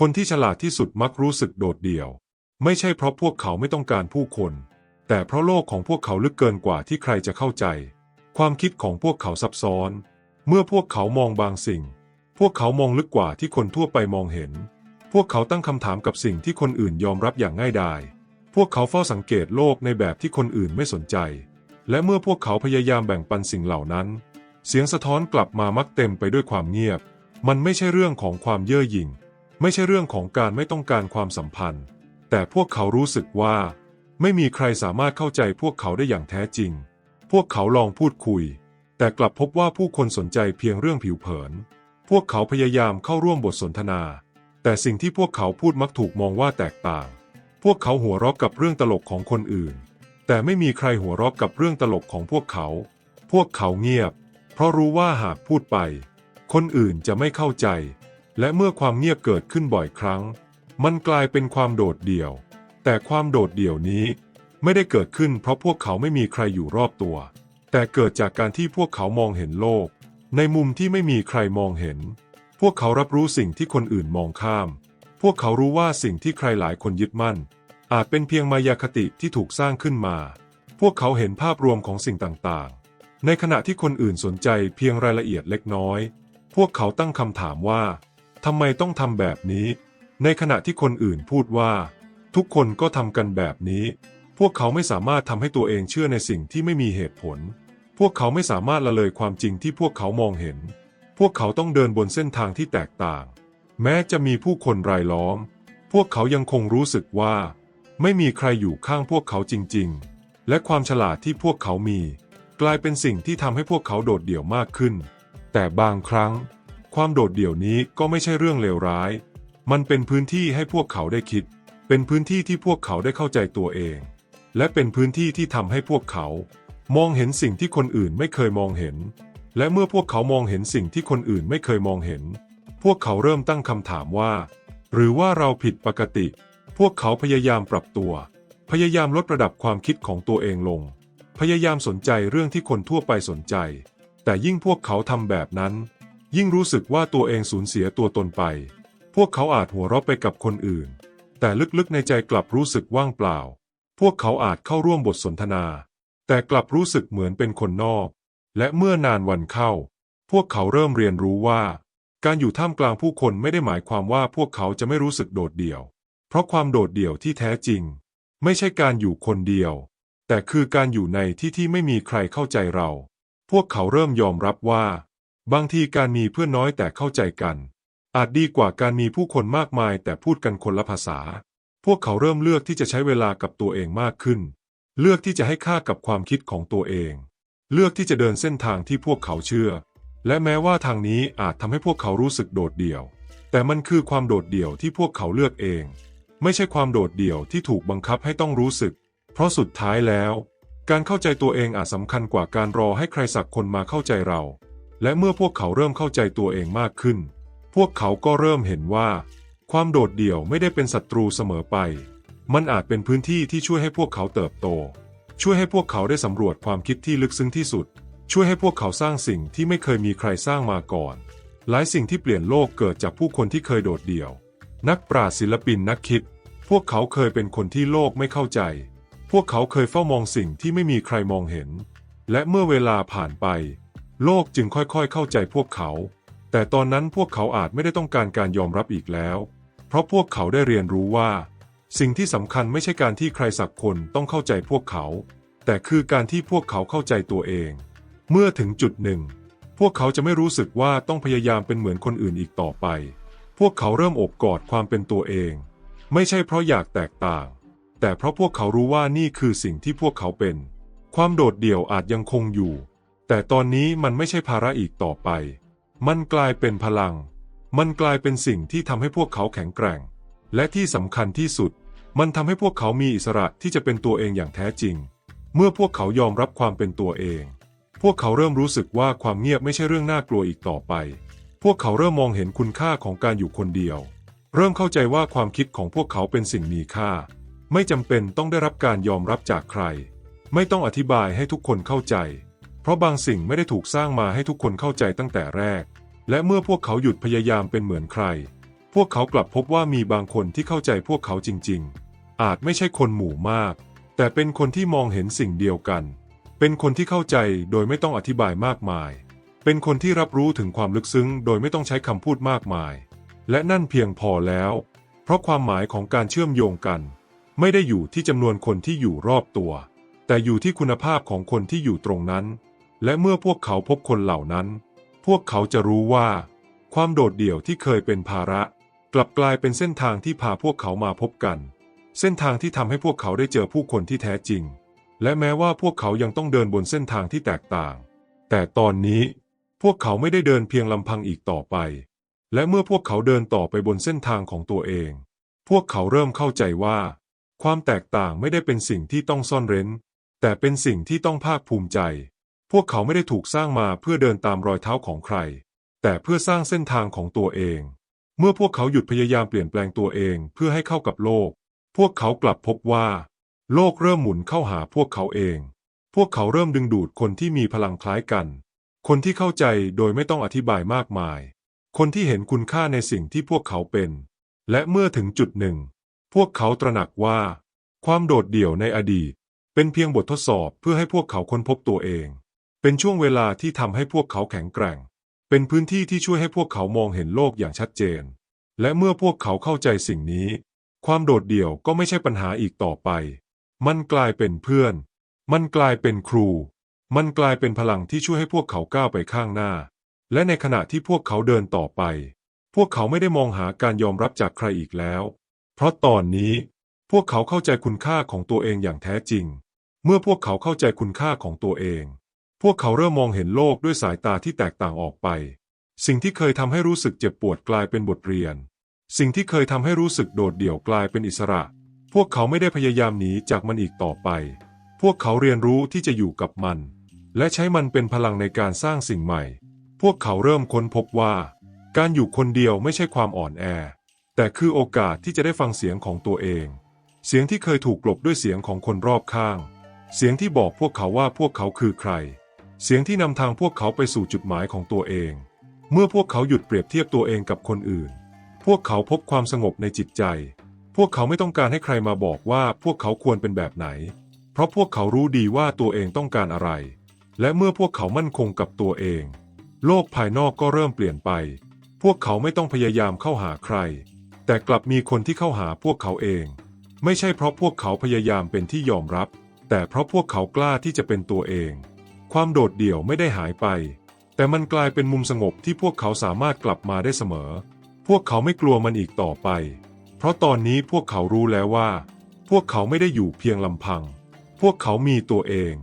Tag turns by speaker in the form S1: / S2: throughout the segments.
S1: คนที่ฉลาดที่สุดมักรู้สึกโดดเดี่ยว ไม่ใช่เพราะพวกเขาไม่ต้องการผู้คน แต่เพราะโลกของพวกเขาลึกเกินกว่าที่ใครจะเข้าใจ ความคิดของพวกเขาซับซ้อน เมื่อพวกเขามองบางสิ่ง พวกเขามองลึกกว่าที่คนทั่วไปมองเห็น พวกเขาตั้งคำถามกับสิ่งที่คนอื่นยอมรับอย่างง่ายดาย พวกเขาเฝ้าสังเกตโลกในแบบที่คนอื่นไม่สนใจ และเมื่อพวกเขาพยายามแบ่งปันสิ่งเหล่านั้น เสียงสะท้อนกลับมามักเต็มไปด้วยความเงียบ มันไม่ใช่เรื่องของความเย่อหยิ่ง ไม่ใช่เรื่องของการไม่ต้องการความสัมพันธ์ แต่พวกเขารู้สึกว่า ไม่มีใครสามารถเข้าใจพวกเขาได้อย่างแท้จริง พวกเขาลองพูดคุย แต่กลับพบว่าผู้คนสนใจเพียงเรื่องผิวเผิน พวกเขาพยายามเข้าร่วมบทสนทนา แต่สิ่งที่พวกเขาพูดมักถูกมองว่าแตกต่าง พวกเขาหัวเราะกับเรื่องตลกของคนอื่น แต่ไม่มีใครหัวเราะกับเรื่องตลกของพวกเขา พวกเขาเงียบ เพราะรู้ว่าหากพูดไป คนอื่นจะไม่เข้าใจ และเมื่อความเงียบเกิดขึ้นบ่อยครั้ง มันกลายเป็นความโดดเดี่ยว แต่ความโดดเดี่ยวนี้ ไม่ได้เกิดขึ้นเพราะพวกเขาไม่มีใครอยู่รอบตัว แต่เกิดจากการที่พวกเขามองเห็นโลก ในมุมที่ไม่มีใครมองเห็น พวกเขารับรู้สิ่งที่คนอื่นมองข้าม พวกเขารู้ว่าสิ่งที่ใครหลายคนยึดมั่น อาจเป็นเพียงมายาคติที่ถูกสร้างขึ้นมา พวกเขาเห็นภาพรวมของสิ่งต่างๆ ในขณะที่คนอื่นสนใจเพียงรายละเอียดเล็กน้อย พวกเขาตั้งคำถามว่า ทำไมต้องทำแบบนี้ ในขณะที่คนอื่นพูดว่า ทุกคนก็ทำกันแบบนี้ พวกเขาไม่สามารถทำให้ตัวเองเชื่อในสิ่งที่ไม่มีเหตุผล พวกเขาไม่สามารถละเลยความจริงที่พวกเขามองเห็น พวกเขาต้องเดินบนเส้นทางที่แตกต่าง แม้จะมีผู้คนรายล้อม พวกเขายังคงรู้สึกว่า ไม่มีใครอยู่ข้างพวกเขาจริง ๆ และความฉลาดที่พวกเขามี กลายเป็นสิ่งที่ทำให้พวกเขาโดดเดี่ยวมากขึ้น แต่บางครั้ง ความโดดเดี่ยวนี้ก็ไม่ใช่เรื่องเลวร้าย มันเป็นพื้นที่ให้พวกเขาได้คิด เป็นพื้นที่ที่พวกเขาได้เข้าใจตัวเอง และเป็นพื้นที่ที่ทำให้พวกเขา มองเห็นสิ่งที่คนอื่นไม่เคยมองเห็น และเมื่อพวกเขามองเห็นสิ่งที่คนอื่นไม่เคยมองเห็น พวกเขาเริ่มตั้งคำถามว่า หรือว่าเราผิดปกติ พวกเขาพยายามปรับตัว พยายามลดระดับความคิดของตัวเองลง พยายามสนใจเรื่องที่คนทั่วไปสนใจ แต่ยิ่งพวกเขาทำแบบนั้น ยิ่งรู้สึกว่าตัวเองสูญเสียตัวตนไป พวกเขาอาจหัวเราะไปกับคนอื่น แต่ลึกๆในใจกลับรู้สึกว่างเปล่า พวกเขาอาจเข้าร่วมบทสนทนา แต่กลับรู้สึกเหมือนเป็นคนนอก และเมื่อนานวันเข้า พวกเขาเริ่มเรียนรู้ว่า การอยู่ท่ามกลางผู้คนไม่ได้หมายความว่าพวกเขาจะไม่รู้สึกโดดเดี่ยว เพราะความโดดเดี่ยวที่แท้จริง ไม่ใช่การอยู่คนเดียว แต่คือการอยู่ในที่ที่ไม่มีใครเข้าใจเรา พวกเขาเริ่มยอมรับว่า บางทีการมีเพื่อนน้อยแต่เข้าใจกัน อาจดีกว่าการมีผู้คนมากมายแต่พูดกันคนละภาษา พวกเขาเริ่มเลือกที่จะใช้เวลากับตัวเองมากขึ้น เลือกที่จะให้ค่ากับความคิดของตัวเอง เลือกที่จะเดินเส้นทางที่พวกเขาเชื่อ และแม้ว่าทางนี้อาจทำให้พวกเขารู้สึกโดดเดี่ยว แต่มันคือความโดดเดี่ยวที่พวกเขาเลือกเอง ไม่ใช่ความโดดเดี่ยวที่ถูกบังคับให้ต้องรู้สึก เพราะสุดท้ายแล้ว การเข้าใจตัวเองอาจสำคัญกว่าการรอให้ใครสักคนมาเข้าใจเรา และเมื่อพวกเขาเริ่มเข้าใจตัวเองมากขึ้น พวกเขาก็เริ่มเห็นว่า ความโดดเดี่ยวไม่ได้เป็นศัตรูเสมอไป มันอาจเป็นพื้นที่ที่ช่วยให้พวกเขาเติบโต ช่วยให้พวกเขาได้สำรวจความคิดที่ลึกซึ้งที่สุด ช่วยให้พวกเขาสร้างสิ่งที่ไม่เคยมีใครสร้างมาก่อน หลายสิ่งที่เปลี่ยนโลกเกิดจากผู้คนที่เคยโดดเดี่ยว นักปราชญ์ศิลปินนักคิด พวกเขาเคยเป็นคนที่โลกไม่เข้าใจ พวกเขาเคยเฝ้ามองสิ่งที่ไม่มีใครมองเห็น และเมื่อเวลาผ่านไป โลกจึงค่อยๆ เข้าใจพวกเขา แต่ตอนนั้นพวกเขาอาจไม่ได้ต้องการการยอมรับอีกแล้ว เพราะพวกเขาได้เรียนรู้ว่า สิ่งที่สำคัญไม่ใช่การที่ใครสักคนต้องเข้าใจพวกเขา แต่คือการที่พวกเขาเข้าใจตัวเอง เมื่อถึงจุดหนึ่ง พวกเขาจะไม่รู้สึกว่าต้องพยายามเป็นเหมือนคนอื่นอีกต่อไป พวกเขาเริ่มอบกอดความเป็นตัวเอง ไม่ใช่เพราะอยากแตกต่าง แต่เพราะพวกเขารู้ว่านี่คือสิ่งที่พวกเขาเป็น ความโดดเดี่ยวอาจยังคงอยู่ แต่ตอนนี้มันไม่ใช่ภาระอีกต่อไป มันกลายเป็นพลัง มันกลายเป็นสิ่งที่ทำให้พวกเขาแข็งแกร่ง และที่สำคัญที่สุด มันทำให้พวกเขามีอิสระที่จะเป็นตัวเองอย่างแท้จริง เมื่อพวกเขายอมรับความเป็นตัวเอง พวกเขาเริ่มรู้สึกว่าความเงียบไม่ใช่เรื่องน่ากลัวอีกต่อไป พวกเขาเริ่มมองเห็นคุณค่าของการอยู่คนเดียว เริ่มเข้าใจว่าความคิดของพวกเขาเป็นสิ่งมีค่า ไม่จำเป็นต้องได้รับการยอมรับจากใคร ไม่ต้องอธิบายให้ทุกคนเข้าใจ เพราะบางสิ่งไม่ได้ถูกสร้างมาให้ทุกคนเข้าใจตั้งแต่แรก และเมื่อพวกเขาหยุดพยายามเป็นเหมือนใคร พวกเขากลับพบว่ามีบางคนที่เข้าใจพวกเขาจริง ๆ อาจไม่ใช่คนหมู่มาก แต่เป็นคนที่มองเห็นสิ่งเดียวกัน เป็นคนที่เข้าใจโดยไม่ต้องอธิบายมากมาย เป็นคนที่รับรู้ถึงความลึกซึ้ง โดยไม่ต้องใช้คำพูดมากมาย และนั่นเพียงพอแล้ว เพราะความหมายของการเชื่อมโยงกัน ไม่ได้อยู่ที่จำนวนคนที่อยู่รอบตัว แต่อยู่ที่คุณภาพของคนที่อยู่ตรงนั้น และเมื่อพวกเขาพบคนเหล่านั้น พวกเขาจะรู้ว่า ความโดดเดี่ยวที่เคยเป็นภาระ กลับกลายเป็นเส้นทางที่พาพวกเขามาพบกัน เส้นทางที่ทำให้พวกเขาได้เจอผู้คนที่แท้จริง และแม้ว่าพวกเขายังต้องเดินบนเส้นทางที่แตกต่าง แต่ตอนนี้พวกเขาไม่ได้เดินเพียงลำพังอีกต่อไป และเมื่อพวกเขาเดินต่อไปบนเส้นทางของตัวเอง พวกเขาเริ่มเข้าใจว่า ความแตกต่างไม่ได้เป็นสิ่งที่ต้องซ่อนเร้น แต่เป็นสิ่งที่ต้องภาคภูมิใจ พวกเขาไม่ได้ถูกสร้างมาเพื่อเดินตามรอยเท้าของใคร แต่เพื่อสร้างเส้นทางของตัวเอง เมื่อพวกเขาหยุดพยายามเปลี่ยนแปลงตัวเองเพื่อให้เข้ากับโลก พวกเขากลับพบว่า โลกเริ่มหมุนเข้าหาพวกเขาเอง พวกเขาเริ่มดึงดูดคนที่มีพลังคล้ายกัน คนที่เข้าใจโดยไม่ต้องอธิบายมากมาย คนที่เห็นคุณค่าในสิ่งที่พวกเขาเป็น และเมื่อถึงจุดหนึ่ง พวกเขาตระหนักว่า ความโดดเดี่ยวในอดีต เป็นเพียงบททดสอบเพื่อให้พวกเขาค้นพบตัวเอง เป็นช่วงเวลาที่ทำให้พวกเขาแข็งแกร่ง เป็นพื้นที่ที่ช่วยให้พวกเขามองเห็นโลกอย่างชัดเจน และเมื่อพวกเขาเข้าใจสิ่งนี้ ความโดดเดี่ยวก็ไม่ใช่ปัญหาอีกต่อไป มันกลายเป็นเพื่อน มันกลายเป็นครู มันกลายเป็นพลังที่ช่วยให้พวกเขาก้าวไปข้างหน้า และในขณะที่พวกเขาเดินต่อไป พวกเขาไม่ได้มองหาการยอมรับจากใครอีกแล้ว เพราะตอนนี้ พวกเขาเข้าใจคุณค่าของตัวเองอย่างแท้จริง เมื่อพวกเขาเข้าใจคุณค่าของตัวเอง พวกเขาเริ่มมองเห็นโลกด้วยสายตาที่แตกต่างออกไป สิ่งที่เคยทำให้รู้สึกเจ็บปวดกลายเป็นบทเรียน สิ่งที่เคยทำให้รู้สึกโดดเดี่ยวกลายเป็นอิสระ พวกเขาไม่ได้พยายามหนีจากมันอีกต่อไป พวกเขาเรียนรู้ที่จะอยู่กับมัน และใช้มันเป็นพลังในการสร้างสิ่งใหม่ พวกเขาเริ่มค้นพบว่า การอยู่คนเดียวไม่ใช่ความอ่อนแอ แต่คือโอกาสที่จะได้ฟังเสียงของตัวเอง เสียงที่เคยถูกกลบด้วยเสียงของคนรอบข้าง เสียงที่บอกพวกเขาว่าพวกเขาคือใคร เสียงที่นำทางพวกเขาไปสู่จุดหมายของตัวเอง เมื่อพวกเขาหยุดเปรียบเทียบตัวเองกับคนอื่น พวกเขาพบความสงบในจิตใจ พวกเขาไม่ต้องการให้ใครมาบอกว่าพวกเขาควรเป็นแบบไหน เพราะพวกเขารู้ดีว่าตัวเองต้องการอะไร และเมื่อพวกเขามั่นคงกับตัวเอง โลกภายนอกก็เริ่มเปลี่ยนไป พวกเขาไม่ต้องพยายามเข้าหาใคร แต่กลับมีคนที่เข้าหาพวกเขาเอง ไม่ใช่เพราะพวกเขาพยายามเป็นที่ยอมรับ แต่เพราะพวกเขากล้าที่จะเป็นตัวเอง ความโดดเดี่ยวไม่ได้หายไป แต่มันกลายเป็นมุมสงบที่พวกเขาสามารถกลับมาได้เสมอ พวกเขาไม่กลัวมันอีกต่อไป เพราะตอนนี้พวกเขารู้แล้วว่า พวกเขาไม่ได้อยู่เพียงลำพัง พวกเขามีตัวเอง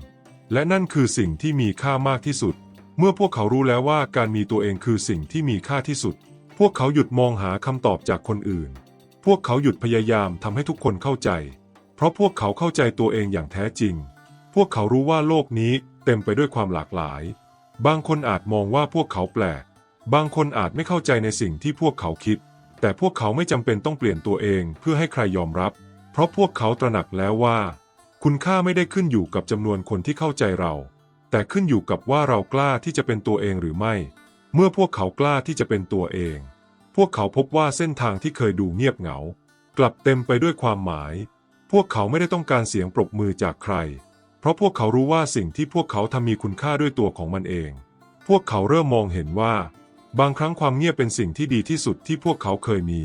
S1: และนั่นคือสิ่งที่มีค่ามากที่สุด เมื่อพวกเขารู้แล้วว่าการมีตัวเองคือสิ่งที่มีค่าที่สุด พวกเขาหยุดมองหาคำตอบจากคนอื่น พวกเขาหยุดพยายามทำให้ทุกคนเข้าใจ เพราะพวกเขาเข้าใจตัวเองอย่างแท้จริง พวกเขารู้ว่าโลกนี้ เต็มไปด้วยความหลากหลาย บางคนอาจมองว่าพวกเขาแปลก บางคนอาจไม่เข้าใจในสิ่งที่พวกเขาคิด แต่พวกเขาไม่จำเป็นต้องเปลี่ยนตัวเองเพื่อให้ใครยอมรับ เพราะพวกเขาตระหนักแล้วว่า คุณค่าไม่ได้ขึ้นอยู่กับจำนวนคนที่เข้าใจเรา แต่ขึ้นอยู่กับว่าเรากล้าที่จะเป็นตัวเองหรือไม่ เมื่อพวกเขากล้าที่จะเป็นตัวเอง พวกเขาพบว่าเส้นทางที่เคยดูเงียบเหงา กลับเต็มไปด้วยความหมาย พวกเขาไม่ได้ต้องการเสียงปรบมือจากใคร เพราะพวกเขารู้ว่าสิ่งที่พวกเขาทำมีคุณค่าด้วยตัวของมันเอง พวกเขาเริ่มมองเห็นว่า บางครั้งความเงียบเป็นสิ่งที่ดีที่สุดที่พวกเขาเคยมี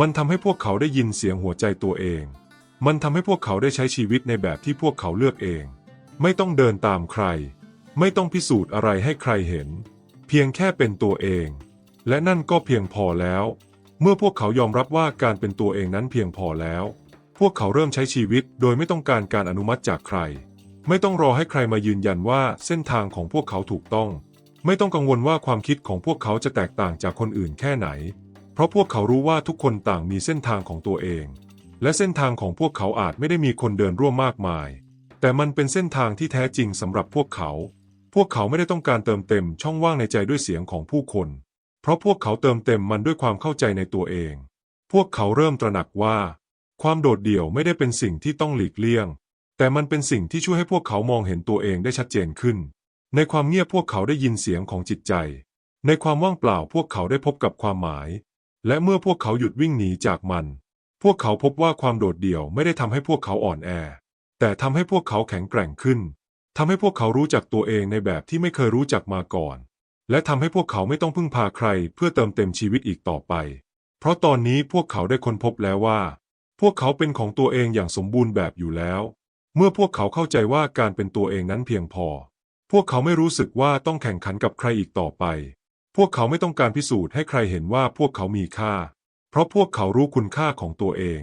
S1: มันทำให้พวกเขาได้ยินเสียงหัวใจตัวเอง มันทำให้พวกเขาได้ใช้ชีวิตในแบบที่พวกเขาเลือกเอง ไม่ต้องเดินตามใคร ไม่ต้องพิสูจน์อะไรให้ใครเห็น เพียงแค่เป็นตัวเอง และนั่นก็เพียงพอแล้ว เมื่อพวกเขายอมรับว่าการเป็นตัวเองนั้นเพียงพอแล้ว พวกเขาเริ่มใช้ชีวิตโดยไม่ต้องการการอนุมัติจากใคร ไม่ต้องรอให้ใครมายืนยันว่าเส้นทางของพวกเขาถูกต้อง ไม่ต้องกังวลว่าความคิดของพวกเขาจะแตกต่างจากคนอื่นแค่ไหน เพราะพวกเขารู้ว่าทุกคนต่างมีเส้นทางของตัวเอง และเส้นทางของพวกเขาอาจไม่ได้มีคนเดินร่วมมากมาย แต่มันเป็นเส้นทางที่แท้จริงสำหรับพวกเขา พวกเขาไม่ได้ต้องการเติมเต็มช่องว่างในใจด้วยเสียงของผู้คน เพราะพวกเขาเติมเต็มมันด้วยความเข้าใจในตัวเอง พวกเขาเริ่มตระหนักว่า ความโดดเดี่ยวไม่ได้เป็นสิ่งที่ต้องหลีกเลี่ยง แต่มันเป็นสิ่งที่ช่วยให้พวกเขามองเห็นตัวเองได้ชัดเจนขึ้น ในความเงียบพวกเขาได้ยินเสียงของจิตใจ ในความว่างเปล่าพวกเขาได้พบกับความหมาย และเมื่อพวกเขาหยุดวิ่งหนีจากมัน พวกเขาพบว่าความโดดเดี่ยวไม่ได้ทำให้พวกเขาอ่อนแอ แต่ทำให้พวกเขาแข็งแกร่งขึ้นทำให้พวกเขารู้จักตัวเองในแบบที่ไม่เคยรู้จักมาก่อน และทำให้พวกเขาไม่ต้องพึ่งพาใครเพื่อเติมเต็มชีวิตอีกต่อไป เพราะตอนนี้พวกเขาได้ค้นพบแล้วว่า พวกเขาเป็นของตัวเองอย่างสมบูรณ์แบบอยู่แล้ว เมื่อพวกเขาเข้าใจว่าการเป็นตัวเองนั้นเพียงพอ พวกเขาไม่รู้สึกว่าต้องแข่งขันกับใครอีกต่อไป พวกเขาไม่ต้องการพิสูจน์ให้ใครเห็นว่าพวกเขามีค่า เพราะพวกเขารู้คุณค่าของตัวเอง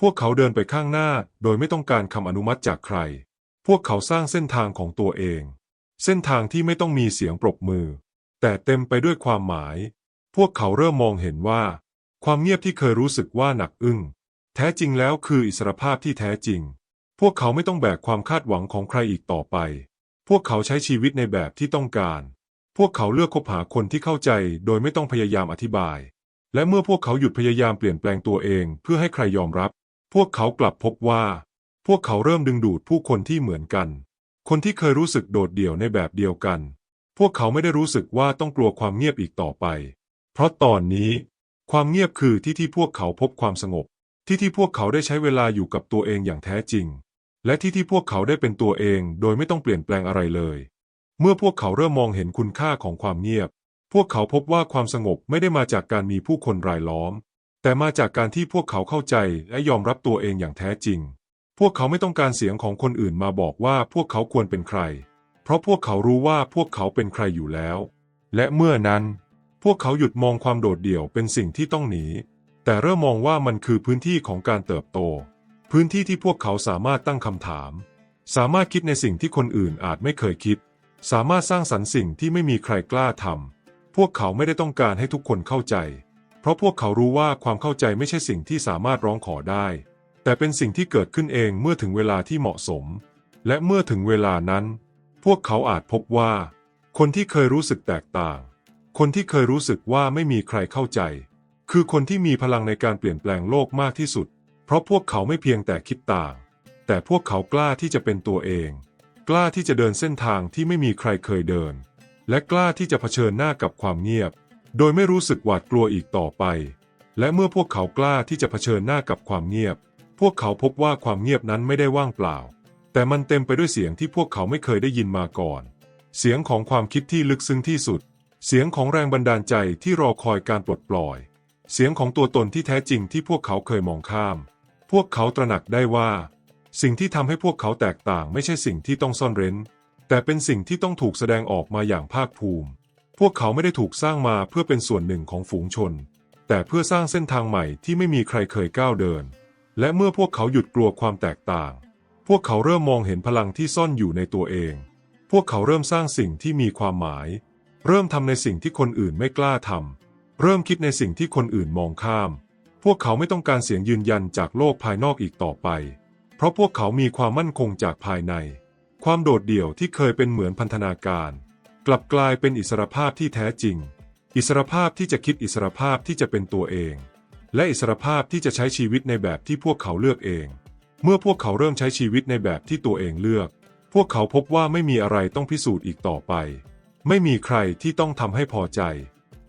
S1: พวกเขาเดินไปข้างหน้าโดยไม่ต้องการคำอนุมัติจากใคร พวกเขาสร้างเส้นทางของตัวเอง เส้นทางที่ไม่ต้องมีเสียงปรบมือ แต่เต็มไปด้วยความหมาย พวกเขาเริ่มมองเห็นว่า ความเงียบที่เคยรู้สึกว่าหนักอึ้งแท้จริงแล้วคืออิสรภาพที่แท้จริง พวกเขาไม่ต้องแบกความคาดหวังของใครอีกต่อไป พวกเขาใช้ชีวิตในแบบที่ต้องการ พวกเขาเลือกคบหาคนที่เข้าใจโดยไม่ต้องพยายามอธิบาย และเมื่อพวกเขาหยุดพยายามเปลี่ยนแปลงตัวเองเพื่อให้ใครยอมรับ พวกเขากลับพบว่า พวกเขาเริ่มดึงดูดผู้คนที่เหมือนกัน คนที่เคยรู้สึกโดดเดี่ยวในแบบเดียวกัน พวกเขาไม่ได้รู้สึกว่าต้องกลัวความเงียบอีกต่อไป เพราะตอนนี้ ความเงียบคือที่ที่พวกเขาพบความสงบ ที่ที่พวกเขาได้ใช้เวลาอยู่กับตัวเองอย่างแท้จริง และที่ที่พวกเขาได้เป็นตัวเองโดยไม่ต้องเปลี่ยนแปลงอะไรเลย เมื่อพวกเขาเริ่มมองเห็นคุณค่าของความเงียบ พวกเขาพบว่าความสงบไม่ได้มาจากการมีผู้คนรายล้อม แต่มาจากการที่พวกเขาเข้าใจและยอมรับตัวเองอย่างแท้จริง พวกเขาไม่ต้องการเสียงของคนอื่นมาบอกว่าพวกเขาควรเป็นใคร เพราะพวกเขารู้ว่าพวกเขาเป็นใครอยู่แล้ว และเมื่อนั้น พวกเขาหยุดมองความโดดเดี่ยวเป็นสิ่งที่ต้องหนี แต่เริ่มมองว่ามันคือพื้นที่ของการเติบโต พื้นที่ที่พวกเขาสามารถตั้งคำถาม สามารถคิดในสิ่งที่คนอื่นอาจไม่เคยคิด สามารถสร้างสรรค์สิ่งที่ไม่มีใครกล้าทำพวกเขาไม่ได้ต้องการให้ทุกคนเข้าใจ เพราะพวกเขารู้ว่าความเข้าใจไม่ใช่สิ่งที่สามารถร้องขอได้ แต่เป็นสิ่งที่เกิดขึ้นเองเมื่อถึงเวลาที่เหมาะสม และเมื่อถึงเวลานั้น พวกเขาอาจพบว่า คนที่เคยรู้สึกแตกต่าง คนที่เคยรู้สึกว่าไม่มีใครเข้าใจ คือคนที่มีพลังในการเปลี่ยนแปลงโลกมากที่สุด เพราะพวกเขาไม่เพียงแต่คิดต่าง แต่พวกเขากล้าที่จะเป็นตัวเอง กล้าที่จะเดินเส้นทางที่ไม่มีใครเคยเดิน และกล้าที่จะเผชิญหน้ากับความเงียบ โดยไม่รู้สึกหวาดกลัวอีกต่อไป และเมื่อพวกเขากล้าที่จะเผชิญหน้ากับความเงียบ พวกเขาพบว่าความเงียบนั้นไม่ได้ว่างเปล่า แต่มันเต็มไปด้วยเสียงที่พวกเขาไม่เคยได้ยินมาก่อน เสียงของความคิดที่ลึกซึ้งที่สุด เสียงของแรงบันดาลใจที่รอคอยการปลดปล่อย เสียงของตัวตนที่แท้จริงที่พวกเขาเคยมองข้าม พวกเขาตระหนักได้ว่า สิ่งที่ทำให้พวกเขาแตกต่างไม่ใช่สิ่งที่ต้องซ่อนเร้น แต่เป็นสิ่งที่ต้องถูกแสดงออกมาอย่างภาคภูมิ พวกเขาไม่ได้ถูกสร้างมาเพื่อเป็นส่วนหนึ่งของฝูงชน แต่เพื่อสร้างเส้นทางใหม่ที่ไม่มีใครเคยก้าวเดิน และเมื่อพวกเขาหยุดกลัวความแตกต่าง พวกเขาเริ่มมองเห็นพลังที่ซ่อนอยู่ในตัวเอง พวกเขาเริ่มสร้างสิ่งที่มีความหมาย เริ่มทำในสิ่งที่คนอื่นไม่กล้าทำเริ่มคิดในสิ่งที่คนอื่นมองข้าม พวกเขาไม่ต้องการเสียงยืนยันจากโลกภายนอกอีกต่อไป เพราะพวกเขามีความมั่นคงจากภายใน ความโดดเดี่ยวที่เคยเป็นเหมือนพันธนาการ กลับกลายเป็นอิสรภาพที่แท้จริง อิสรภาพที่จะคิดอิสรภาพที่จะเป็นตัวเอง และอิสรภาพที่จะใช้ชีวิตในแบบที่พวกเขาเลือกเอง เมื่อพวกเขาเริ่มใช้ชีวิตในแบบที่ตัวเองเลือก พวกเขาพบว่าไม่มีอะไรต้องพิสูจน์อีกต่อไป ไม่มีใครที่ต้องทำให้พอใจ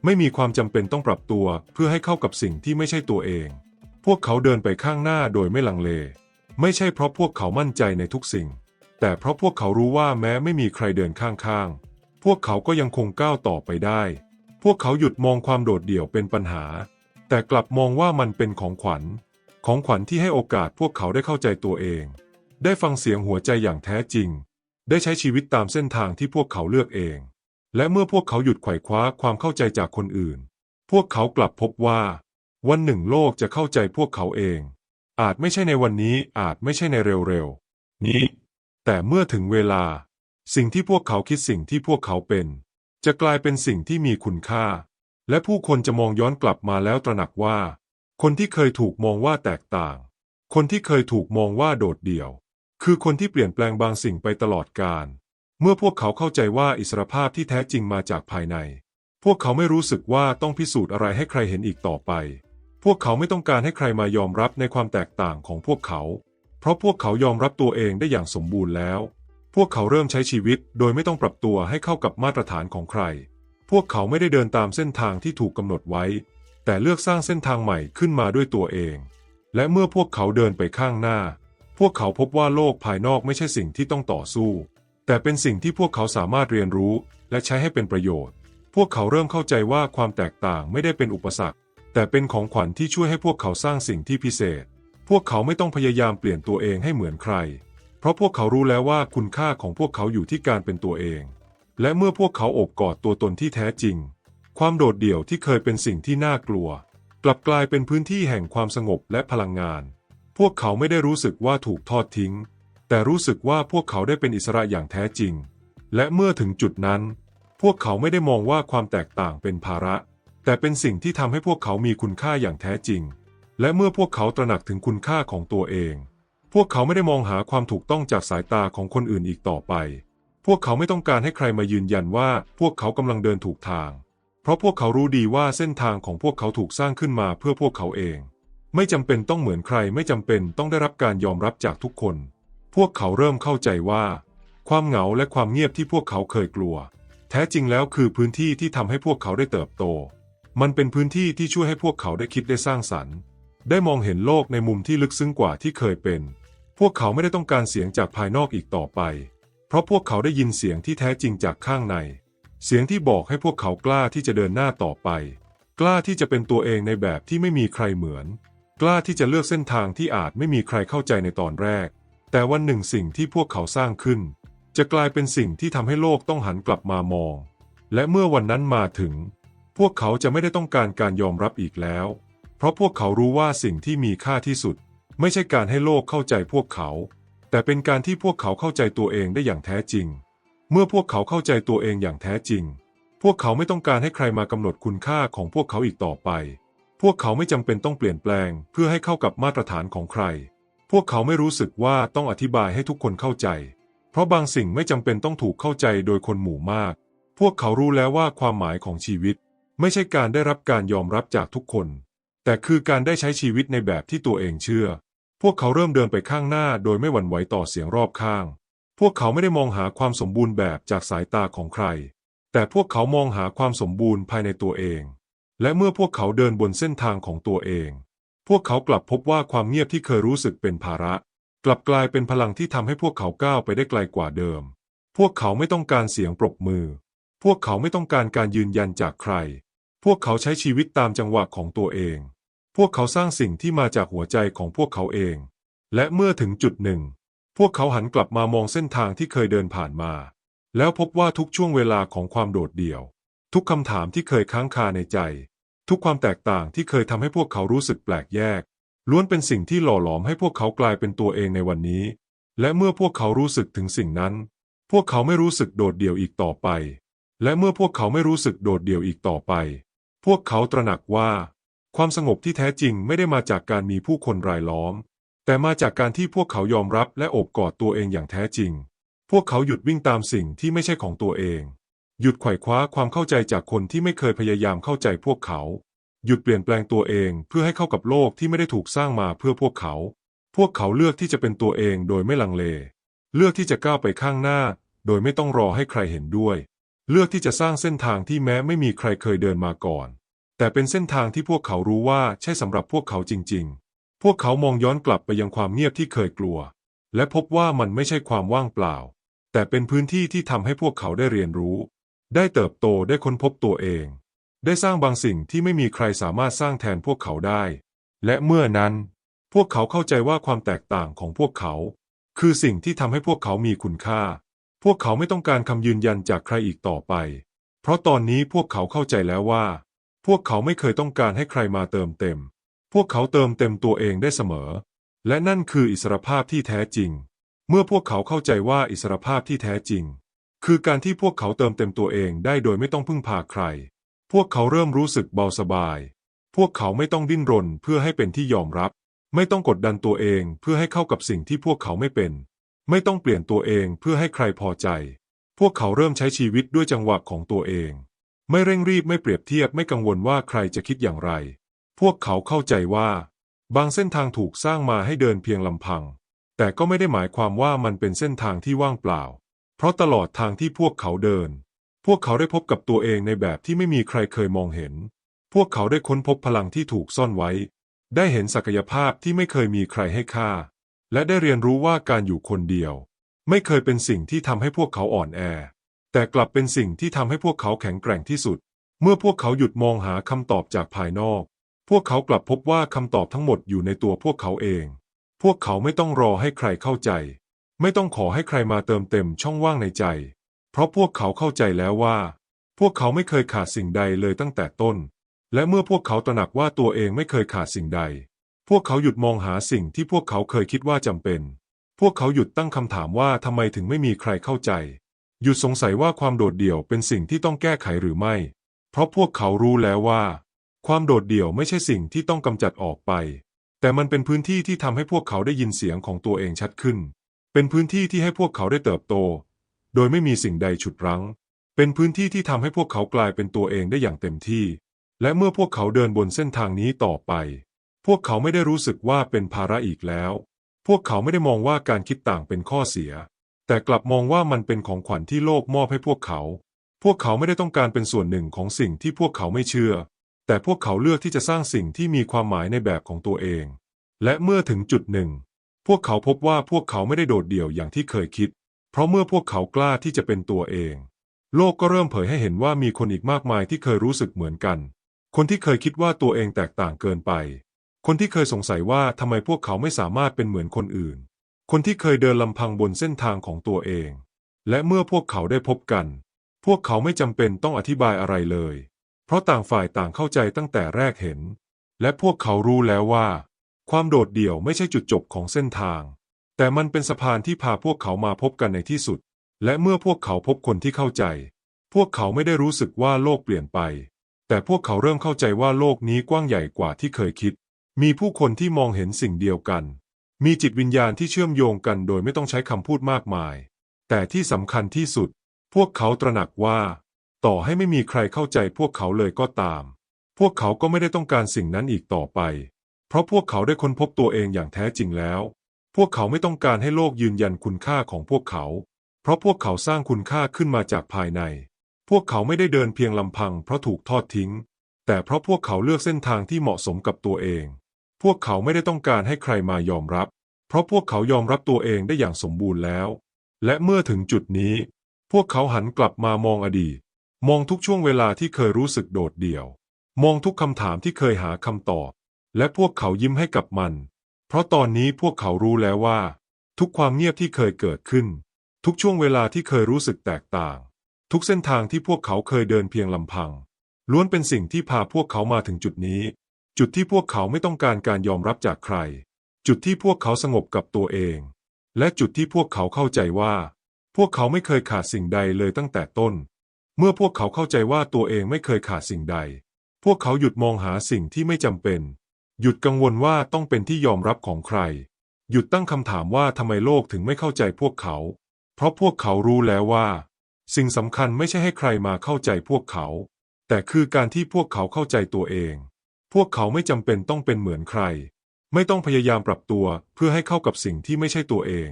S1: ไม่มีความจำเป็นต้องปรับตัวเพื่อให้เข้ากับสิ่งที่ไม่ใช่ตัวเอง พวกเขาเดินไปข้างหน้าโดยไม่ลังเล ไม่ใช่เพราะพวกเขามั่นใจในทุกสิ่ง แต่เพราะพวกเขารู้ว่าแม้ไม่มีใครเดินข้างๆ พวกเขาก็ยังคงก้าวต่อไปได้ พวกเขาหยุดมองความโดดเดี่ยวเป็นปัญหา แต่กลับมองว่ามันเป็นของขวัญ ของขวัญที่ให้โอกาสพวกเขาได้เข้าใจตัวเอง ได้ฟังเสียงหัวใจอย่างแท้จริง ได้ใช้ชีวิตตามเส้นทางที่พวกเขาเลือกเอง และเมื่อพวกเขาหยุดไขว่คว้าความเข้าใจจากคนอื่น พวกเขากลับพบว่า วันหนึ่งโลกจะเข้าใจพวกเขาเอง อาจไม่ใช่ในวันนี้อาจไม่ใช่ในเร็วๆ นี้ แต่เมื่อถึงเวลา สิ่งที่พวกเขาคิดสิ่งที่พวกเขาเป็น จะกลายเป็นสิ่งที่มีคุณค่า และผู้คนจะมองย้อนกลับมาแล้วตระหนักว่า คนที่เคยถูกมองว่าแตกต่าง คนที่เคยถูกมองว่าโดดเดี่ยว คือคนที่เปลี่ยนแปลงบางสิ่งไปตลอดกาล เมื่อพวกเขาเข้าใจว่าอิสรภาพที่แท้จริงมาจากภายใน พวกเขาไม่รู้สึกว่าต้องพิสูจน์อะไรให้ใครเห็นอีกต่อไป พวกเขาไม่ต้องการให้ใครมายอมรับในความแตกต่างของพวกเขา เพราะพวกเขายอมรับตัวเองได้อย่างสมบูรณ์แล้ว พวกเขาเริ่มใช้ชีวิตโดยไม่ต้องปรับตัวให้เข้ากับมาตรฐานของใคร พวกเขาไม่ได้เดินตามเส้นทางที่ถูกกำหนดไว้ แต่เลือกสร้างเส้นทางใหม่ขึ้นมาด้วยตัวเอง และเมื่อพวกเขาเดินไปข้างหน้า พวกเขาพบว่าโลกภายนอกไม่ใช่สิ่งที่ต้องต่อสู้ แต่เป็นสิ่งที่พวกเขาสามารถเรียนรู้และใช้ให้เป็นประโยชน์ พวกเขาเริ่มเข้าใจว่าความแตกต่างไม่ได้เป็นอุปสรรค แต่เป็นของขวัญที่ช่วยให้พวกเขาสร้างสิ่งที่พิเศษ พวกเขาไม่ต้องพยายามเปลี่ยนตัวเองให้เหมือนใคร เพราะพวกเขารู้แล้วว่าคุณค่าของพวกเขาอยู่ที่การเป็นตัวเอง และเมื่อพวกเขาอบกอดตัวตนที่แท้จริง ความโดดเดี่ยวที่เคยเป็นสิ่งที่น่ากลัว กลับกลายเป็นพื้นที่แห่งความสงบและพลังงาน พวกเขาไม่ได้รู้สึกว่าถูกทอดทิ้ง แต่รู้สึกว่าพวกเขาได้เป็นอิสระอย่างแท้จริง และเมื่อถึงจุดนั้น พวกเขาไม่ได้มองว่าความแตกต่างเป็นภาระ แต่เป็นสิ่งที่ทำให้พวกเขามีคุณค่าอย่างแท้จริง และเมื่อพวกเขาตระหนักถึงคุณค่าของตัวเอง พวกเขาไม่ได้มองหาความถูกต้องจากสายตาของคนอื่นอีกต่อไป พวกเขาไม่ต้องการให้ใครมายืนยันว่าพวกเขากำลังเดินถูกทาง เพราะพวกเขารู้ดีว่าเส้นทางของพวกเขาถูกสร้างขึ้นมาเพื่อพวกเขาเอง ไม่จำเป็นต้องเหมือนใคร ไม่จำเป็นต้องได้รับการยอมรับจากทุกคน พวกเขาเริ่มเข้าใจว่า ความเหงาและความเงียบที่พวกเขาเคยกลัว แท้จริงแล้วคือพื้นที่ที่ทำให้พวกเขาได้เติบโต มันเป็นพื้นที่ที่ช่วยให้พวกเขาได้คิดได้สร้างสรรค์ ได้มองเห็นโลกในมุมที่ลึกซึ้งกว่าที่เคยเป็น พวกเขาไม่ได้ต้องการเสียงจากภายนอกอีกต่อไป เพราะพวกเขาได้ยินเสียงที่แท้จริงจากข้างใน เสียงที่บอกให้พวกเขากล้าที่จะเดินหน้าต่อไป กล้าที่จะเป็นตัวเองในแบบที่ไม่มีใครเหมือน กล้าที่จะเลือกเส้นทางที่อาจไม่มีใครเข้าใจในตอนแรก แต่วันหนึ่งสิ่งที่พวกเขาสร้างขึ้น จะกลายเป็นสิ่งที่ทำให้โลกต้องหันกลับมามอง และเมื่อวันนั้นมาถึง พวกเขาจะไม่ได้ต้องการการยอมรับอีกแล้ว เพราะพวกเขารู้ว่าสิ่งที่มีค่าที่สุด ไม่ใช่การให้โลกเข้าใจพวกเขา แต่เป็นการที่พวกเขาเข้าใจตัวเองได้อย่างแท้จริง เมื่อพวกเขาเข้าใจตัวเองอย่างแท้จริง พวกเขาไม่ต้องการให้ใครมากำหนดคุณค่าของพวกเขาอีกต่อไป พวกเขาไม่จำเป็นต้องเปลี่ยนแปลงเพื่อให้เข้ากับมาตรฐานของใคร พวกเขาไม่รู้สึกว่าต้องอธิบายให้ทุกคนเข้าใจ เพราะบางสิ่งไม่จำเป็นต้องถูกเข้าใจโดยคนหมู่มาก พวกเขารู้แล้วว่าความหมายของชีวิต ไม่ใช่การได้รับการยอมรับจากทุกคน แต่คือการได้ใช้ชีวิตในแบบที่ตัวเองเชื่อ พวกเขาเริ่มเดินไปข้างหน้าโดยไม่หวั่นไหวต่อเสียงรอบข้าง พวกเขาไม่ได้มองหาความสมบูรณ์แบบจากสายตาของใคร แต่พวกเขามองหาความสมบูรณ์ภายในตัวเอง และเมื่อพวกเขาเดินบนเส้นทางของตัวเอง พวกเขากลับพบว่าความเงียบที่เคยรู้สึกเป็นภาระ กลับกลายเป็นพลังที่ทำให้พวกเขาก้าวไปได้ไกลกว่าเดิม พวกเขาไม่ต้องการเสียงปรบมือ พวกเขาไม่ต้องการการยืนยันจากใคร พวกเขาใช้ชีวิตตามจังหวะของตัวเอง พวกเขาสร้างสิ่งที่มาจากหัวใจของพวกเขาเอง และเมื่อถึงจุดหนึ่ง พวกเขาหันกลับมามองเส้นทางที่เคยเดินผ่านมา แล้วพบว่าทุกช่วงเวลาของความโดดเดี่ยว ทุกคำถามที่เคยค้างคาในใจ ทุกความแตกต่างที่เคยทำให้พวกเขารู้สึกแปลกแยก ล้วนเป็นสิ่งที่หล่อหลอมให้พวกเขากลายเป็นตัวเองในวันนี้ และเมื่อพวกเขารู้สึกถึงสิ่งนั้น พวกเขาไม่รู้สึกโดดเดี่ยวอีกต่อไป และเมื่อพวกเขาไม่รู้สึกโดดเดี่ยวอีกต่อไป พวกเขาตระหนักว่า ความสงบที่แท้จริงไม่ได้มาจากการมีผู้คนรายล้อม แต่มาจากการที่พวกเขายอมรับและโอบกอดตัวเองอย่างแท้จริง พวกเขาหยุดวิ่งตามสิ่งที่ไม่ใช่ของตัวเอง หยุดไขว่คว้าความเข้าใจจากคนที่ไม่เคยพยายามเข้าใจพวกเขา หยุดเปลี่ยนแปลงตัวเองเพื่อให้เข้ากับโลกที่ไม่ได้ถูกสร้างมาเพื่อพวกเขา พวกเขาเลือกที่จะเป็นตัวเองโดยไม่ลังเล เลือกที่จะก้าวไปข้างหน้า โดยไม่ต้องรอให้ใครเห็นด้วย เลือกที่จะสร้างเส้นทางที่แม้ไม่มีใครเคยเดินมาก่อน แต่เป็นเส้นทางที่พวกเขารู้ว่าใช่สำหรับพวกเขาจริง ๆ พวกเขามองย้อนกลับไปยังความเงียบที่เคยกลัว และพบว่ามันไม่ใช่ความว่างเปล่า แต่เป็นพื้นที่ที่ทำให้พวกเขาได้เรียนรู้ ได้เติบโตได้ค้นพบตัวเอง ได้สร้างบางสิ่งที่ไม่มีใครสามารถสร้างแทนพวกเขาได้ และเมื่อนั้น พวกเขาเข้าใจว่าความแตกต่างของพวกเขา คือสิ่งที่ทำให้พวกเขามีคุณค่า พวกเขาไม่ต้องการคำยืนยันจากใครอีกต่อไป เพราะตอนนี้พวกเขาเข้าใจแล้วว่า พวกเขาไม่เคยต้องการให้ใครมาเติมเต็ม พวกเขาเติมเต็มตัวเองได้เสมอ และนั่นคืออิสรภาพที่แท้จริง เมื่อพวกเขาเข้าใจว่าอิสรภาพที่แท้จริง คือการที่พวกเขาเติมเต็มตัวเองได้โดยไม่ต้องพึ่งพาใคร พวกเขาเริ่มรู้สึกเบาสบาย พวกเขาไม่ต้องดิ้นรนเพื่อให้เป็นที่ยอมรับ ไม่ต้องกดดันตัวเองเพื่อให้เข้ากับสิ่งที่พวกเขาไม่เป็น ไม่ต้องเปลี่ยนตัวเองเพื่อให้ใครพอใจ พวกเขาเริ่มใช้ชีวิตด้วยจังหวะของตัวเอง ไม่เร่งรีบไม่เปรียบเทียบไม่กังวลว่าใครจะคิดอย่างไร พวกเขาเข้าใจว่า บางเส้นทางถูกสร้างมาให้เดินเพียงลำพัง แต่ก็ไม่ได้หมายความว่ามันเป็นเส้นทางที่ว่างเปล่า เพราะตลอดทางที่พวกเขาเดิน พวกเขาได้พบกับตัวเองในแบบที่ไม่มีใครเคยมองเห็น พวกเขาได้ค้นพบพลังที่ถูกซ่อนไว้ ได้เห็นศักยภาพที่ไม่เคยมีใครให้ค่า และได้เรียนรู้ว่าการอยู่คนเดียว ไม่เคยเป็นสิ่งที่ทำให้พวกเขาอ่อนแอ แต่กลับเป็นสิ่งที่ทำให้พวกเขาแข็งแกร่งที่สุด เมื่อพวกเขาหยุดมองหาคำตอบจากภายนอก พวกเขากลับพบว่าคำตอบทั้งหมดอยู่ในตัวพวกเขาเอง พวกเขาไม่ต้องรอให้ใครเข้าใจ ไม่ต้องขอให้ใครมาเติมเต็มช่องว่างในใจ เพราะพวกเขาเข้าใจแล้วว่า พวกเขาไม่เคยขาดสิ่งใดเลยตั้งแต่ต้น และเมื่อพวกเขาตระหนักว่าตัวเองไม่เคยขาดสิ่งใด พวกเขาหยุดมองหาสิ่งที่พวกเขาเคยคิดว่าจำเป็น พวกเขาหยุดตั้งคำถามว่าทำไมถึงไม่มีใครเข้าใจ หยุดสงสัยว่าความโดดเดี่ยวเป็นสิ่งที่ต้องแก้ไขหรือไม่ เพราะพวกเขารู้แล้วว่า ความโดดเดี่ยวไม่ใช่สิ่งที่ต้องกำจัดออกไป แต่มันเป็นพื้นที่ที่ทำให้พวกเขาได้ยินเสียงของตัวเองชัดขึ้น เป็นพื้นที่ที่ให้พวกเขาได้เติบโต โดยไม่มีสิ่งใดฉุดรั้ง เป็นพื้นที่ที่ทำให้พวกเขากลายเป็นตัวเองได้อย่างเต็มที่ และเมื่อพวกเขาเดินบนเส้นทางนี้ต่อไป พวกเขาไม่ได้รู้สึกว่าเป็นภาระอีกแล้ว พวกเขาไม่ได้มองว่าการคิดต่างเป็นข้อเสีย แต่กลับมองว่ามันเป็นของขวัญที่โลกมอบให้พวกเขา พวกเขาไม่ได้ต้องการเป็นส่วนหนึ่งของสิ่งที่พวกเขาไม่เชื่อ แต่พวกเขาเลือกที่จะสร้างสิ่งที่มีความหมายในแบบของตัวเอง และเมื่อถึงจุดหนึ่ง พวกเขาพบว่าพวกเขาไม่ได้โดดเดี่ยวอย่างที่เคยคิด เพราะเมื่อพวกเขากล้าที่จะเป็นตัวเอง โลกก็เริ่มเผยให้เห็นว่ามีคนอีกมากมายที่เคยรู้สึกเหมือนกัน คนที่เคยคิดว่าตัวเองแตกต่างเกินไป คนที่เคยสงสัยว่าทำไมพวกเขาไม่สามารถเป็นเหมือนคนอื่น คนที่เคยเดินลำพังบนเส้นทางของตัวเอง และเมื่อพวกเขาได้พบกัน พวกเขาไม่จำเป็นต้องอธิบายอะไรเลย เพราะต่างฝ่ายต่างเข้าใจตั้งแต่แรกเห็น และพวกเขารู้แล้วว่า ความโดดเดี่ยวไม่ใช่จุดจบของเส้นทาง แต่มันเป็นสะพานที่พาพวกเขามาพบกันในที่สุด และเมื่อพวกเขาพบคนที่เข้าใจ พวกเขาไม่ได้รู้สึกว่าโลกเปลี่ยนไป แต่พวกเขาเริ่มเข้าใจว่าโลกนี้กว้างใหญ่กว่าที่เคยคิด มีผู้คนที่มองเห็นสิ่งเดียวกัน มีจิตวิญญาณที่เชื่อมโยงกันโดยไม่ต้องใช้คำพูดมากมาย แต่ที่สำคัญที่สุด พวกเขาตระหนักว่า ต่อให้ไม่มีใครเข้าใจพวกเขาเลยก็ตาม พวกเขาก็ไม่ได้ต้องการสิ่งนั้นอีกต่อไป เพราะพวกเขาได้ค้นพบตัวเองอย่างแท้จริงแล้ว พวกเขาไม่ต้องการให้โลกยืนยันคุณค่าของพวกเขา เพราะพวกเขาสร้างคุณค่าขึ้นมาจากภายใน พวกเขาไม่ได้เดินเพียงลำพังเพราะถูกทอดทิ้ง แต่เพราะพวกเขาเลือกเส้นทางที่เหมาะสมกับตัวเอง พวกเขาไม่ได้ต้องการให้ใครมายอมรับ เพราะพวกเขายอมรับตัวเองได้อย่างสมบูรณ์แล้ว และเมื่อถึงจุดนี้ พวกเขาหันกลับมามองอดีต มองทุกช่วงเวลาที่เคยรู้สึกโดดเดี่ยว มองทุกคำถามที่เคยหาคำตอบ และพวกเขายิ้มให้กับมัน เพราะตอนนี้พวกเขารู้แล้วว่า ทุกความเงียบที่เคยเกิดขึ้น ทุกช่วงเวลาที่เคยรู้สึกแตกต่าง ทุกเส้นทางที่พวกเขาเคยเดินเพียงลำพัง ล้วนเป็นสิ่งที่พาพวกเขามาถึงจุดนี้ จุดที่พวกเขาไม่ต้องการการยอมรับจากใคร จุดที่พวกเขาสงบกับตัวเอง และจุดที่พวกเขาเข้าใจว่า พวกเขาไม่เคยขาดสิ่งใดเลยตั้งแต่ต้น เมื่อพวกเขาเข้าใจว่าตัวเองไม่เคยขาดสิ่งใด พวกเขาหยุดมองหาสิ่งที่ไม่จำเป็น หยุดกังวลว่าต้องเป็นที่ยอมรับของใคร หยุดตั้งคำถามว่าทำไมโลกถึงไม่เข้าใจพวกเขา เพราะพวกเขารู้แล้วว่า สิ่งสำคัญไม่ใช่ให้ใครมาเข้าใจพวกเขา แต่คือการที่พวกเขาเข้าใจตัวเอง พวกเขาไม่จำเป็นต้องเป็นเหมือนใคร ไม่ต้องพยายามปรับตัวเพื่อให้เข้ากับสิ่งที่ไม่ใช่ตัวเอง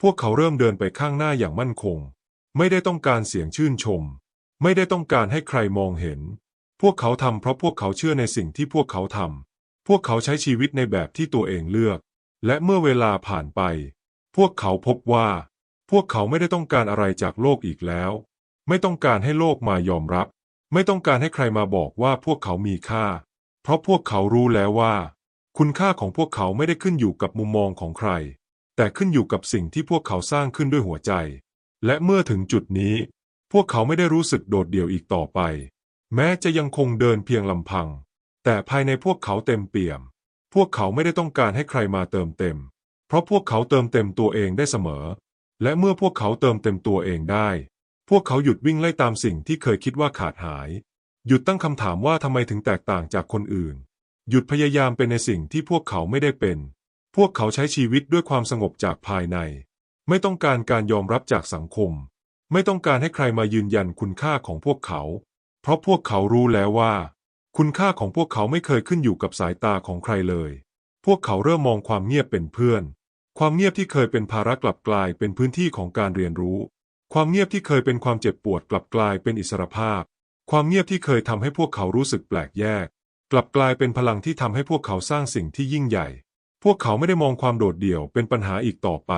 S1: พวกเขาเริ่มเดินไปข้างหน้าอย่างมั่นคง ไม่ได้ต้องการเสียงชื่นชม ไม่ได้ต้องการให้ใครมองเห็น พวกเขาทำเพราะพวกเขาเชื่อในสิ่งที่พวกเขาทำ พวกเขาใช้ชีวิตในแบบที่ตัวเองเลือก และเมื่อเวลาผ่านไป พวกเขาพบว่า พวกเขาไม่ได้ต้องการอะไรจากโลกอีกแล้ว ไม่ต้องการให้โลกมายอมรับ ไม่ต้องการให้ใครมาบอกว่าพวกเขามีค่า เพราะพวกเขารู้แล้วว่า คุณค่าของพวกเขาไม่ได้ขึ้นอยู่กับมุมมองของใคร แต่ขึ้นอยู่กับสิ่งที่พวกเขาสร้างขึ้นด้วยหัวใจ และเมื่อถึงจุดนี้ พวกเขาไม่ได้รู้สึกโดดเดี่ยวอีกต่อไป แม้จะยังคงเดินเพียงลำพัง แต่ภายในพวกเขาเต็มเปี่ยม พวกเขาไม่ได้ต้องการให้ใครมาเติมเต็ม เพราะพวกเขาเติมเต็มตัวเองได้เสมอ และเมื่อพวกเขาเติมเต็มตัวเองได้ พวกเขาหยุดวิ่งไล่ตามสิ่งที่เคยคิดว่าขาดหาย หยุดตั้งคำถามว่าทำไมถึงแตกต่างจากคนอื่น หยุดพยายามเป็นในสิ่งที่พวกเขาไม่ได้เป็น พวกเขาใช้ชีวิตด้วยความสงบจากภายใน ไม่ต้องการการยอมรับจากสังคม ไม่ต้องการให้ใครมายืนยันคุณค่าของพวกเขา เพราะพวกเขารู้แล้วว่า คุณค่าของพวกเขาไม่เคยขึ้นอยู่กับสายตาของใครเลย พวกเขาเริ่มมองความเงียบเป็นเพื่อน ความเงียบที่เคยเป็นภาระกลับกลายเป็นพื้นที่ของการเรียนรู้ ความเงียบที่เคยเป็นความเจ็บปวดกลับกลายเป็นอิสรภาพ ความเงียบที่เคยทำให้พวกเขารู้สึกแปลกแยก กลับกลายเป็นพลังที่ทำให้พวกเขาสร้างสิ่งที่ยิ่งใหญ่ พวกเขาไม่ได้มองความโดดเดี่ยวเป็นปัญหาอีกต่อไป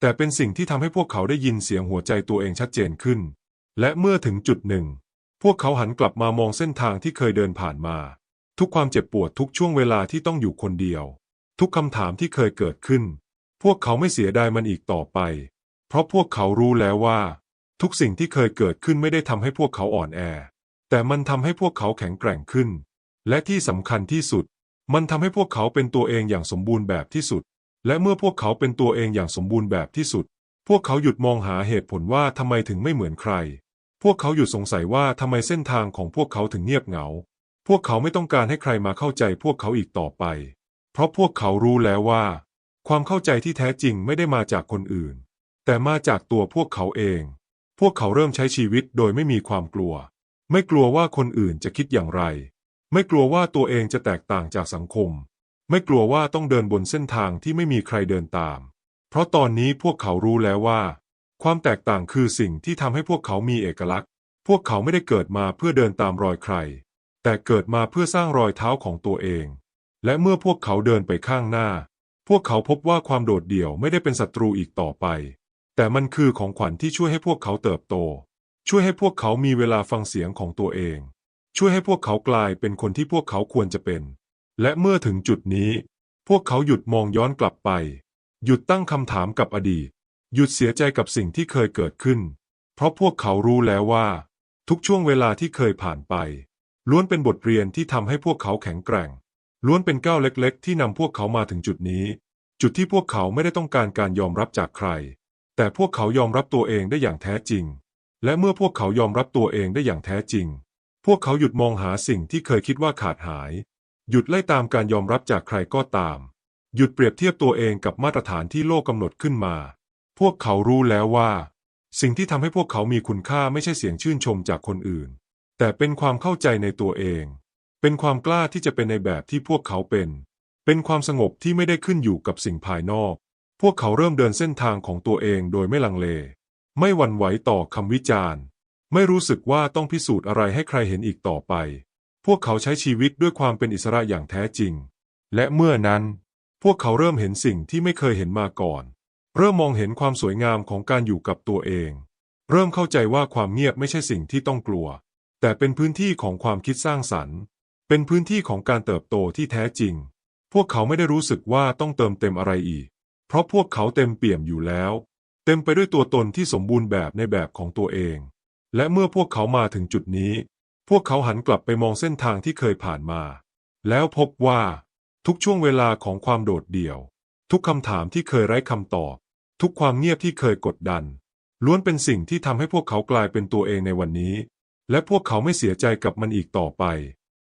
S1: แต่เป็นสิ่งที่ทำให้พวกเขาได้ยินเสียงหัวใจตัวเองชัดเจนขึ้น และเมื่อถึงจุดหนึ่ง พวกเขาหันกลับมามองเส้นทางที่เคยเดินผ่านมา ทุกความเจ็บปวดทุกช่วงเวลาที่ต้องอยู่คนเดียว ทุกคำถามที่เคยเกิดขึ้น พวกเขาไม่เสียดายมันอีกต่อไป เพราะพวกเขารู้แล้วว่า ทุกสิ่งที่เคยเกิดขึ้นไม่ได้ทำให้พวกเขาอ่อนแอ แต่มันทำให้พวกเขาแข็งแกร่งขึ้น และที่สำคัญที่สุด มันทำให้พวกเขาเป็นตัวเองอย่างสมบูรณ์แบบที่สุด และเมื่อพวกเขาเป็นตัวเองอย่างสมบูรณ์แบบที่สุด พวกเขาหยุดมองหาเหตุผลว่าทำไมถึงไม่เหมือนใคร พวกเขาหยุดสงสัยว่าทำไมเส้นทางของพวกเขาถึงเงียบเหงา พวกเขาไม่ต้องการให้ใครมาเข้าใจพวกเขาอีกต่อไป เพราะพวกเขารู้แล้วว่า ความเข้าใจที่แท้จริงไม่ได้มาจากคนอื่น แต่มาจากตัวพวกเขาเอง พวกเขาเริ่มใช้ชีวิตโดยไม่มีความกลัว ไม่กลัวว่าคนอื่นจะคิดอย่างไร ไม่กลัวว่าตัวเองจะแตกต่างจากสังคม ไม่กลัวว่าต้องเดินบนเส้นทางที่ไม่มีใครเดินตาม เพราะตอนนี้พวกเขารู้แล้วว่า ความแตกต่างคือสิ่งที่ทำให้พวกเขามีเอกลักษณ์ พวกเขาไม่ได้เกิดมาเพื่อเดินตามรอยใคร แต่เกิดมาเพื่อสร้างรอยเท้าของตัวเอง และเมื่อพวกเขาเดินไปข้างหน้า พวกเขาพบว่าความโดดเดี่ยวไม่ได้เป็นศัตรูอีกต่อไป แต่มันคือของขวัญที่ช่วยให้พวกเขาเติบโต ช่วยให้พวกเขามีเวลาฟังเสียงของตัวเอง ช่วยให้พวกเขากลายเป็นคนที่พวกเขาควรจะเป็น และเมื่อถึงจุดนี้ พวกเขาหยุดมองย้อนกลับไป หยุดตั้งคำถามกับอดีต หยุดเสียใจกับสิ่งที่เคยเกิดขึ้น เพราะพวกเขารู้แล้วว่า ทุกช่วงเวลาที่เคยผ่านไป ล้วนเป็นบทเรียนที่ทำให้พวกเขาแข็งแกร่ง ล้วนเป็นก้าวเล็กๆ ที่นำพวกเขามาถึงจุดนี้ จุดที่พวกเขาไม่ได้ต้องการการยอมรับจากใคร แต่พวกเขายอมรับตัวเองได้อย่างแท้จริง และเมื่อพวกเขายอมรับตัวเองได้อย่างแท้จริง พวกเขาหยุดมองหาสิ่งที่เคยคิดว่าขาดหาย หยุดไล่ตามการยอมรับจากใครก็ตาม หยุดเปรียบเทียบตัวเองกับมาตรฐานที่โลกกำหนดขึ้นมา วกเขารู้แล้วว่า สิ่งที่ทำให้พวกเขามีคุณค่าไม่ใช่เสียงชื่นชมจากคนอื่น แต่เป็นความเข้าใจในตัวเอง เป็นความกล้าที่จะเป็นในแบบที่พวกเขาเป็น เป็นความสงบที่ไม่ได้ขึ้นอยู่กับสิ่งภายนอก พวกเขาเริ่มเดินเส้นทางของตัวเองโดยไม่ลังเล ไม่หวั่นไหวต่อคำวิจารณ์ ไม่รู้สึกว่าต้องพิสูจน์อะไรให้ใครเห็นอีกต่อไป พวกเขาใช้ชีวิตด้วยความเป็นอิสระอย่างแท้จริง และเมื่อนั้น พวกเขาเริ่มเห็นสิ่งที่ไม่เคยเห็นมาก่อน เริ่มมองเห็นความสวยงามของการอยู่กับตัวเอง เริ่มเข้าใจว่าความเงียบไม่ใช่สิ่งที่ต้องกลัว แต่เป็นพื้นที่ของความคิดสร้างสรรค์ เป็นพื้นที่ของการเติบโตที่แท้จริง พวกเขาไม่ได้รู้สึกว่าต้องเติมเต็มอะไรอีก เพราะพวกเขาเต็มเปี่ยมอยู่แล้ว เต็มไปด้วยตัวตนที่สมบูรณ์แบบในแบบของตัวเอง และเมื่อพวกเขามาถึงจุดนี้ พวกเขาหันกลับไปมองเส้นทางที่เคยผ่านมา แล้วพบว่า ทุกช่วงเวลาของความโดดเดี่ยว ทุกคำถามที่เคยไร้คำตอบ ทุกความเงียบที่เคยกดดัน ล้วนเป็นสิ่งที่ทำให้พวกเขากลายเป็นตัวเองในวันนี้ และพวกเขาไม่เสียใจกับมันอีกต่อไป